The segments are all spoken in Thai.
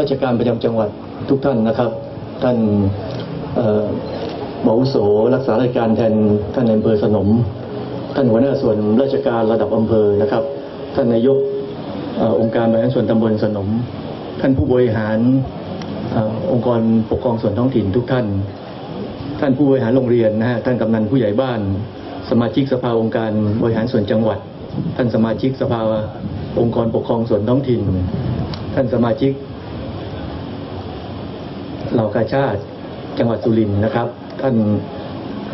ราชการประจำจังหวัดทุกท่านนะครับ ท่านเอ่อหมออาวุโสรักษาราชการแทนท่านอำเภอสนม ท่านหัวหน้าส่วนราชการระดับอำเภอนะครับ ท่านนายกอองค์การบริหารส่วนตำบลสนม ท่านผู้บริหารอองค์กรปกครองส่วนท้องถิ่นทุกท่าน ท่านผู้บริหารโรงเรียนนะฮะท่านกำนันผู้ใหญ่บ้าน สมาชิกสภาองค์การบริหารส่วนจังหวัด ท่านสมาชิกสภาองค์กรปกครองส่วนท้องถิ่น ท่านสมาชิก เหล่ากาชาติจังหวัดสุรินทร์นะครับ ท่าน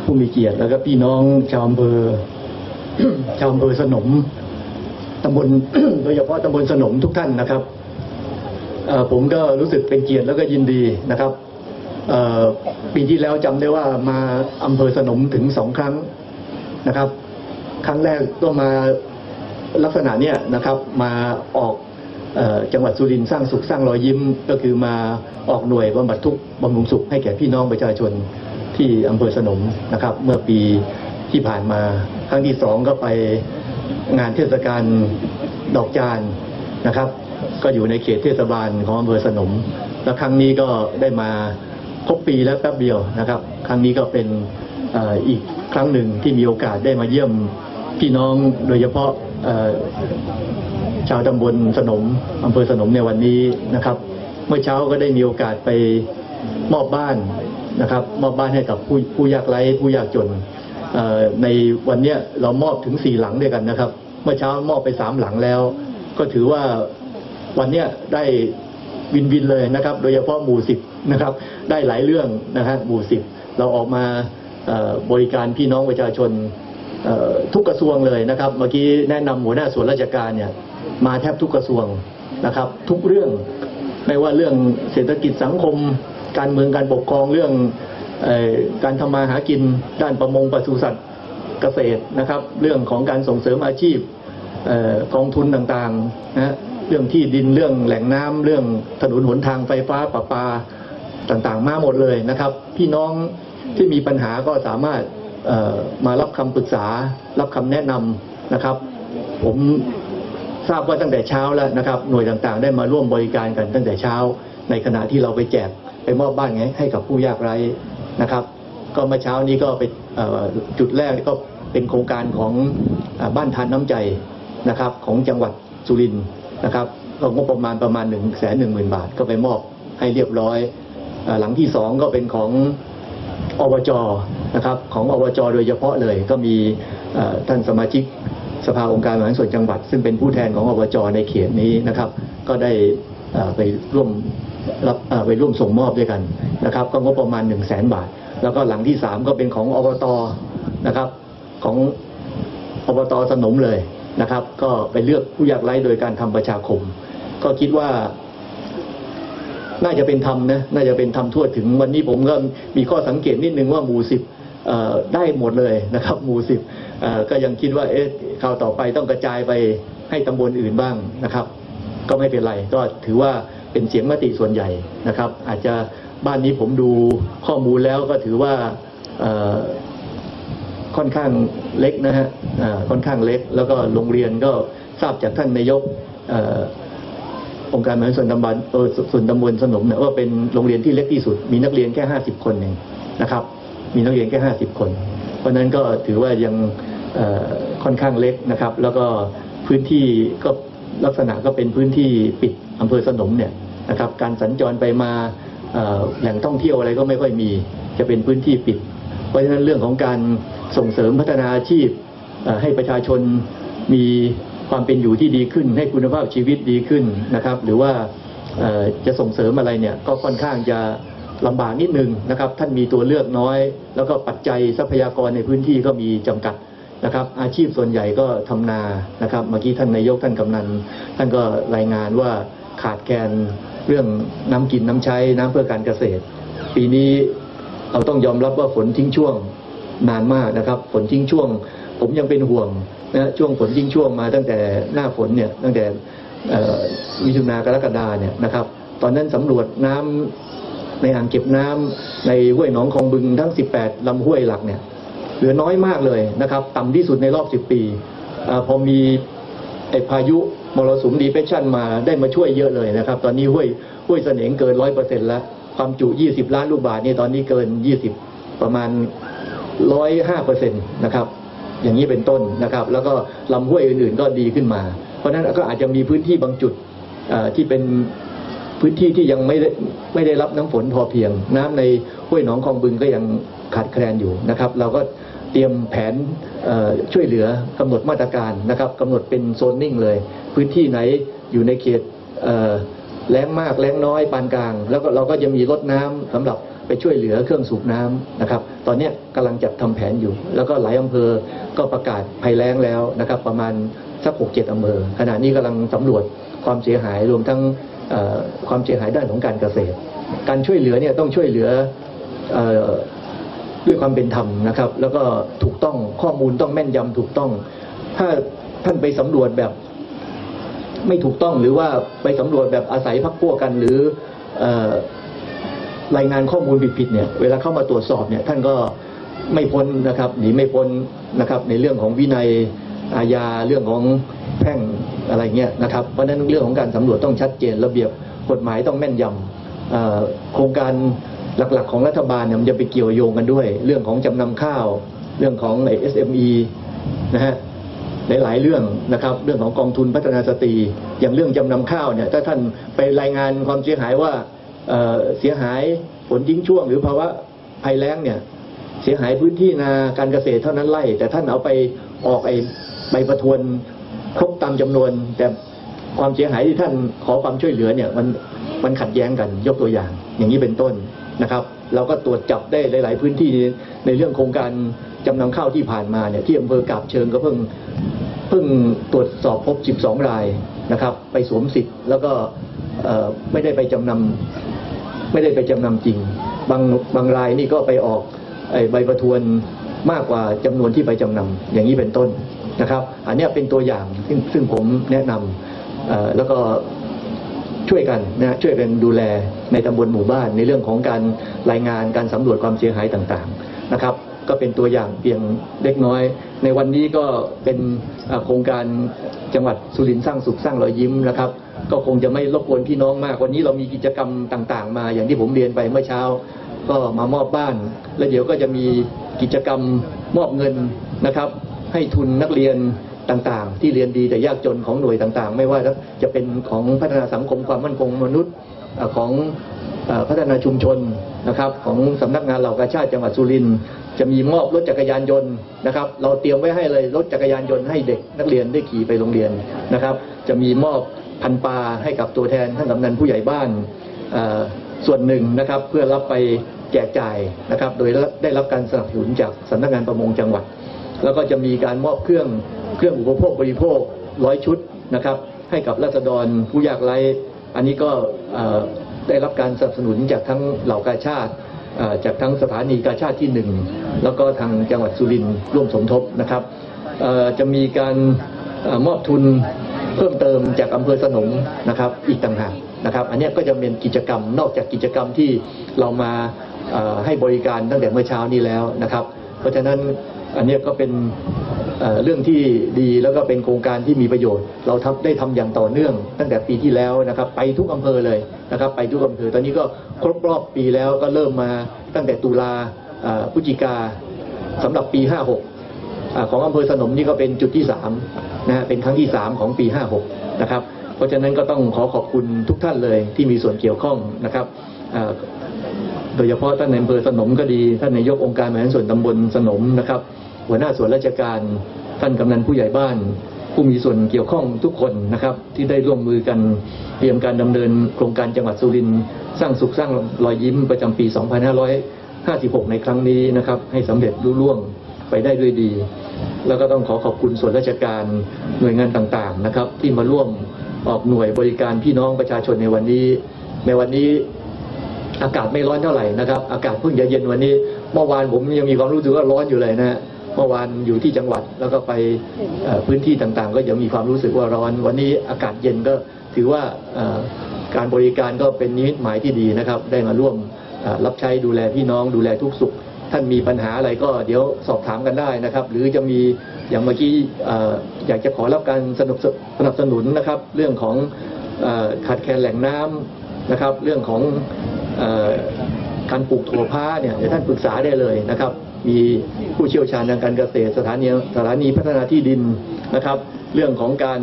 ผู้มีเกียรติแล้วก็พี่น้องชาวอำเภอชาวอำเภอสนมตำบลโดยเฉพาะตำบลสนมทุกท่านนะครับผมก็รู้สึกเป็นเกียรติแล้วก็ยินดีนะครับปีที่แล้วจำได้ว่ามาอำเภอสนมถึงสองครั้งนะครับ ครั้งแรกก็มาลักษณะเนี้ยนะครับ มาออก จังหวัดสุรินทร์สร้างสุขสร้างรอยยิ้ม ก็คือมาออกหน่วยบำบัดทุกข์บำรุงสุขให้แก่พี่น้องประชาชนที่อำเภอสนมนะครับ เมื่อปีที่ผ่านมา ครั้งที่สองก็ไปงานเทศกาลดอกจานนะครับ ก็อยู่ในเขตเทศบาลของอำเภอสนม แล้วครั้งนี้ก็ได้มาครบปีแล้วแป๊บเดียวนะครับ ครั้งนี้ก็เป็นอ,อีกครั้งหนึ่งที่มีโอกาสได้มาเยี่ยมพี่น้องโดยเฉพาะ ชาวตำบลสนมอำเภอสนมในวันนี้นะครับ เมื่อเช้าก็ได้มีโอกาสไปมอบบ้านนะครับ มอบบ้านให้กับผู้ผู้ยากไร้ผู้ยากจนในวันนี้เรามอบถึงสี่หลังด้วยกันนะครับ เมื่อเช้ามอบไปสามหลังแล้ว ก็ถือว่าวันนี้ได้วินวินเลยนะครับ โดยเฉพาะหมู่สิบนะครับ ได้หลายเรื่องนะฮะหมู่สิบเราออกมาบริการพี่น้องประชาชน ทุกกระทรวงเลยนะครับ เมื่อกี้แนะนำหัวหน้าส่วนราชการเนี่ยมาแทบทุกกระทรวงนะครับ ทุกเรื่องไม่ว่าเรื่องเศรษฐกิจสังคม การเมืองการปกครองเรื่องออการทำมาหากินด้านประมงปศุสัตว์เกษตรนะครับ เรื่องของการส่งเสริมอาชีพเออกองทุนต่างๆนะเรื่องที่ดินเรื่องแหล่งน้ำเรื่องถนนหนทางไฟฟ้าประปาต่างๆ มาหมดเลยนะครับ พี่น้องที่มีปัญหาก็สามารถ มารับคำปรึกษา รับคำแนะนำนะครับ ผมทราบว่าตั้งแต่เช้าแล้วนะครับ หน่วยต่างๆ ได้มาร่วมบริการกันตั้งแต่เช้า ในขณะที่เราไปแจกไปมอบบ้านไงให้กับผู้ยากไร้นะครับ ก็เมื่อเช้านี้ก็ไปจุดแรกก็เป็นโครงการของอบ้านทานน้ำใจนะครับ ของจังหวัดสุรินทร์นะครับก็งบประมาณประมาณ1นึ่งแสนหนึ่งหมื่นบาทก็ไปมอบให้เรียบร้อยอหลังที่สองก็เป็นของอบจ นะครับของอบจโดยเฉพาะเลยก็มีท่านสมาชิกสภาองค์การบริหารส่วนจังหวัด ซึ่งเป็นผู้แทนของอบจในเขตนี้นะครับ ก็ได้ไปร่วมรับไปร่วมส่งมอบด้วยกันนะครับ ก็งบประมาณ1นึ่งแสนบาท แล้วก็หลังที่สามก็เป็นของอบตนะครับของอบตสนมเลยนะครับ ก็ไปเลือกผู้ยากไร้โดยการทำประชาคม ก็คิดว่า น่าจะเป็นธรรมนะน่าจะเป็นธรรมทั่วถึงวันนี้ผมก็มีข้อสังเกตนิดนึงว่าหมู่สิบ ได้หมดเลยนะครับหมู่สิบก็ยังคิดว่าเอ๊ะคราวต่อไปต้องกระจายไปให้ตำบลอื่นบ้างนะครับ ก็ไม่เป็นไรก็ถือว่าเป็นเสียงมติส่วนใหญ่นะครับ อาจจะบ้านนี้ผมดูข้อมูลแล้วก็ถือว่าค่อนข้างเล็กนะฮะค่อนข้างเล็ก แล้วก็โรงเรียนก็ทราบจากท่านนายกองค์การบริหารส่วนตำบลส่วนตำบลสนมเนี่ยว่าเป็นโรงเรียนที่เล็กที่สุด มีนักเรียนแค่ห้าสิบคนเองนะครับ มีนักเรียนแค่ห้าสิบคน เพราะนั้นก็ถือว่ายังค่อนข้างเล็กนะครับ แล้วก็พื้นที่ก็ลักษณะก็เป็นพื้นที่ปิดอำเภอสนมเนี่ยนะครับการสัญจรไปมาเอ่อแหล่งท่องเที่ยวอะไรก็ไม่ค่อยมี จะเป็นพื้นที่ปิด เพราะฉะนั้นเรื่องของการส่งเสริมพัฒนาอาชีพให้ประชาชนมีความเป็นอยู่ที่ดีขึ้น ให้คุณภาพชีวิตดีขึ้นนะครับ หรือว่าจะส่งเสริมอะไรเนี่ยก็ค่อนข้างจะ ลำบากนิดนึงนะครับ ท่านมีตัวเลือกน้อย แล้วก็ปัจจัยทรัพยากรในพื้นที่ก็มีจำกัดนะครับ อาชีพส่วนใหญ่ก็ทำนานะครับ เมื่อกี้ท่านนายกท่านกำนันท่านก็รายงานว่าขาดแคลนเรื่องน้ำกินน้ำใช้น้ำเพื่อการเกษตร ปีนี้เราต้องยอมรับว่าฝนทิ้งช่วงนานมากนะครับฝนทิ้งช่วง ผมยังเป็นห่วงนะช่วงฝนทิ้งช่วงมาตั้งแต่หน้าฝนเนี่ยตั้งแต่เอ่อมิถุนากรกฎาเนี่ยนะครับ ตอนนั้นสำรวจน้ำ ในอ่างเก็บน้ำในห้วยหนองคลองบึงทั้ง 18ลำห้วยหลักเนี่ยเหลือน้อยมากเลยนะครับ ต่ำที่สุดในรอบ 10 ปีอพอมีไอ้พายุมรสุมดีเพชชันมาได้มาช่วยเยอะเลยนะครับ ตอนนี้ห้วยห้วยเสนงเกินร้อยเปอร์เซ็นต์แล้ว ความจุ 20 ล้านลูกบาศก์นี่ตอนนี้เกิน 20 ประมาณ105เปอร์เซ็นต์นะครับ อย่างนี้เป็นต้นนะครับ แล้วก็ลำห้วยอื่นๆก็ดีขึ้นมา เพราะฉะนั้นก็อาจจะมีพื้นที่บางจุดที่เป็น พื้นที่ที่ยังไม่ได้ไม่ได้รับน้ำฝนพอเพียง น้ำในห้วยหนองคลองบึงก็ยังขาดแคลนอยู่นะครับ เราก็เตรียมแผนช่วยเหลือกำหนดมาตรการนะครับกำหนดเป็นโซนนิ่งเลย พื้นที่ไหนอยู่ในเขตแล้งมากแล้งน้อยปานกลาง แล้วก็เราก็จะมีรถน้ำสำหรับไปช่วยเหลือเครื่องสูบน้ำนะครับ ตอนนี้ยกำลังจัดทำแผนอยู่ แล้วก็หลายอำเภอก็ประกาศภัยแล้งแล้วนะครับ ประมาณสักหกเจ็ดอำเภอขณะนี้กำลังสำรวจ ความเสียหายรวมทั้งความเสียหายด้านของการเกษตร การช่วยเหลือเนี่ยต้องช่วยเหลืออด้วยความเป็นธรรมนะครับ แล้วก็ถูกต้องข้อมูลต้องแม่นยำถูกต้อง ถ้าท่านไปสำรวจแบบไม่ถูกต้องหรือว่าไปสำรวจแบบอาศัยพักพวกกันหรือเอ่อรายงานข้อมูลผิดๆเนี่ยเวลาเข้ามาตรวจสอบเนี่ยท่านก็ไม่พ้นนะครับหนีไม่พ้นนะครับในเรื่องของวินัยอาญาเรื่องของ แพ่งอะไรเงี้ยนะครับ เพราะฉะนั้นเรื่องของการสำรวจต้องชัดเจนระเบียบกฎหมายต้องแม่นยำโครงการหลักๆ ของรัฐบาลเนี่ยมันจะไปเกี่ยวโยงกันด้วย เรื่องของจำนำข้าว เรื่องของไอ SME นะฮะหลายๆเรื่องนะครับ เรื่องของกองทุนพัฒนาสตรี อย่างเรื่องจำนำข้าวเนี่ยถ้าท่านไปรายงานความเสียหายว่าเเสียหายฝนทิ้งช่วง หรือภาวะภัยแล้งเนี่ยเสียหายพื้นที่นาการเกษตรเท่านั้นไร่แต่ท่านเอาไปออกไอใบประทวน ครบตามจำนวน แต่ความเสียหายที่ท่านขอความช่วยเหลือเนี่ยมันมันขัดแย้งกันยกตัวอย่าง อย่างนี้เป็นต้นนะครับ เราก็ตรวจจับได้หลาย ๆ พื้นที่ในเรื่องโครงการจำนำข้าวที่ผ่านมาเนี่ยที่อำเภอกาบเชิงก็เพิ่งเพิ่งตรวจสอบพบ 12 รายนะครับ ไปสวมสิทธิ์แล้วก็ไม่ได้ไปจำนำไม่ได้ไปจำนำจริง บางบางรายนี่ก็ไปออกใบประทวนมากกว่าจำนวนที่ไปจำนำอย่างนี้เป็นต้น นะครับ อันนี้เป็นตัวอย่างซึ่งซึ่งผมแนะนำแล้วก็ช่วยกันนะช่วยกันดูแลในตำบลหมู่บ้าน ในเรื่องของการรายงานการสำรวจความเสียหายต่างๆนะครับ ก็เป็นตัวอย่างเพียงเล็กน้อย ในวันนี้ก็เป็นโครงการจังหวัดสุรินทร์สร้างสุขสร้างรอยยิ้มนะครับ ก็คงจะไม่รบกวนพี่น้องมาก วันนี้เรามีกิจกรรมต่าง ๆ มา อย่างที่ผมเรียนไปเมื่อเช้า ก็มามอบบ้าน แล้วเดี๋ยวก็จะมีกิจกรรมมอบเงินนะครับ ให้ทุนนักเรียนต่างๆ ที่เรียนดีแต่ยากจนของหน่วยต่างๆ ไม่ว่าจะเป็นของพัฒนาสังคมความมั่นคงมนุษย์ของพัฒนาชุมชนนะครับของสำนักงานเหล่ากาชาติจังหวัดสุรินทร์จะมีมอบรถจักรยานยนต์นะครับ เราเตรียมไว้ให้เลยรถจักรยานยนต์ให้เด็กนักเรียนได้ขี่ไปโรงเรียนนะครับ จะมีมอบพันปลาให้กับตัวแทนท่านกำนันผู้ใหญ่บ้านส่วนหนึ่งนะครับเพื่อรับไปแจกจ่ายนะครับ โดยได้รับการสนับสนุนจากสำนักงานประมงจังหวัด แล้วก็จะมีการมอบเครื่องเครื่องอุปโภคบริโภคร้อยชุดนะครับ ให้กับราษฎรผู้ยากไร้อันนี้ก็ได้รับการสนับสนุนจากทั้งเหล่ากาชาติจากทั้งสถานีกาชาติที่หนึ่งแล้วก็ทางจังหวัดสุรินทร์ร่วมสมทบนะครับจะมีการอมอบทุนเพิ่มเติมจากอำเภอสนมนะครับอีกต่างหากนะครับ อันนี้ก็จะเป็นกิจกรรมนอกจากกิจกรรมที่เรามาให้บริการตั้งแต่เมื่อเช้านี้แล้วนะครับ เพราะฉะนั้น อันนี้ก็เป็นเรื่องที่ดีแล้วก็เป็นโครงการที่มีประโยชน์ เราทำได้ทำอย่างต่อเนื่อง ตั้งแต่ปีที่แล้วนะครับไปทุกอำเภอเลยนะครับ ไปทุกอำเภอตอนนี้ก็ครบรอบปีแล้วก็เริ่มมาตั้งแต่ตุลาพฤศจิกาสำหรับปี 56อของอำเภอสนมนี่ก็เป็นจุดที่3นะฮะเป็นครั้งที่ 3 ของปี 56 นะครับ เพราะฉะนั้นก็ต้องขอขอบคุณทุกท่านเลยที่มีส่วนเกี่ยวข้องนะครับโดยเฉพาะท่านในอำเภอสนมก็ดี ท่านนายกองค์การบริหารส่วนตำบลสนมนะครับ หัวหน้าส่วนราชการท่านกำนันผู้ใหญ่บ้าน ผู้มีส่วนเกี่ยวข้องทุกคนนะครับ ที่ได้ร่วมมือกันเตรียมการดำเนินโครงการจังหวัดสุรินทร์สร้างสุขสร้างรอยยิ้มประจำปี 2556 ในครั้งนี้นะครับ ให้สำเร็จรุ่ล่วงไปได้ด้วยดี แล้วก็ต้องขอขอบคุณส่วนราชการหน่วยงานต่างๆนะครับ ที่มาร่วมออกหน่วยบริการพี่น้องประชาชนในวันนี้ ในวันนี้อากาศไม่ร้อนเท่าไหร่นะครับ อากาศเพิ่งจะเย็นวันนี้ เมื่อวานผมยังมีความรู้สึกว่าร้อนอยู่เลยนะฮะ เมื่อวานอยู่ที่จังหวัดแล้วก็ไปพื้นที่ต่างๆ ก็ยังมีความรู้สึกว่าร้อน วันนี้อากาศเย็นก็ถือว่าการบริการก็เป็นนิมิตหมายที่ดีนะครับ ได้มาร่วมรับใช้ดูแลพี่น้องดูแลทุกสุข ท่านมีปัญหาอะไรก็เดี๋ยวสอบถามกันได้นะครับ หรือจะมีอย่างเมื่อกี้ออยากจะขอรับการสนับสนับสนุนนะครับ เรื่องของอขาดแคลนแหล่งน้ำนะครับ เรื่องของอการปลูกถั่วพ้าเนี่ยเดี๋ยวท่านปรึกษาได้เลยนะครับ มีผู้เชี่ยวชาญทางการเกษตรสถานีสถานีพัฒนาที่ดินนะครับ เรื่องของการ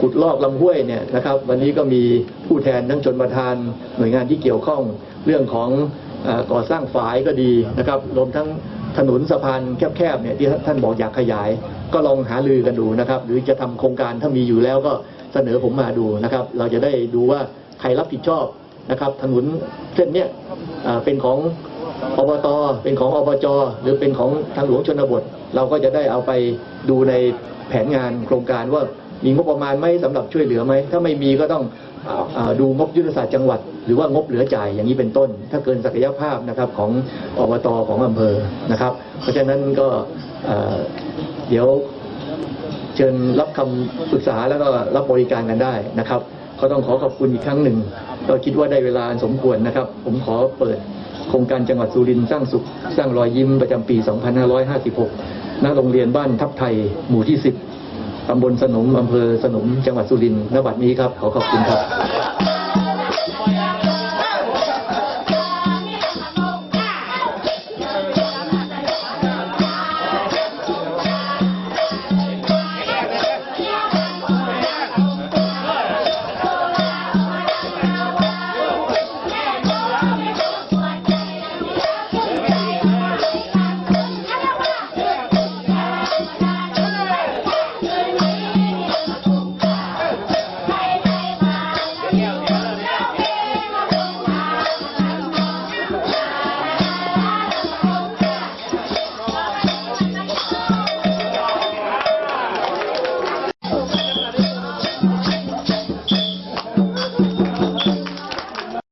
ขุดลอกลำห้วยเนี่ยนะครับ วันนี้ก็มีผู้แทนทั้งชนประทานหน่วยงานที่เกี่ยวข้องเรื่องของก่อสร้างฝายก็ดีนะครับรวมทั้งถนนสะพานแคบๆเนี่ยที่ท่านบอกอยากขยาย ก็ลองหาลือกันดูนะครับ หรือจะทำโครงการถ้ามีอยู่แล้วก็เสนอผมมาดูนะครับ เราจะได้ดูว่าใครรับผิดชอบนะครับ ถนนเส้นเนี้ยเป็นของ อบตเป็นของอบจหรือเป็นของทางหลวงชนบท เราก็จะได้เอาไปดูในแผนงานโครงการว่ามีงบประมาณไหมสำหรับช่วยเหลือไหม ถ้าไม่มีก็ต้องอดูงบยุทธศาสตร์จังหวัด หรือว่างบเหลือจ่ายอย่างนี้เป็นต้น ถ้าเกินศักยภาพนะครับของอบตของอำเภอนะครับ เพราะฉะนั้นก็เดี๋ยวเชิญรับคำปรึกษาแล้วก็รับบริการกันได้นะครับ ก็ต้องขอขอบคุณอีกครั้งหนึ่ง ก็คิดว่าได้เวลาสมควรนะครับ ผมขอเปิด โครงการจังหวัดสุรินทร์สร้างสุขสร้างรอยยิ้มประจำปี 2556 ณ โรงเรียนบ้านทับไทย หมู่ที่ 10 ตำบลสนมอำเภอสนม จังหวัดสุรินทร์ณบัดนี้ครับ ขอขอบคุณครับ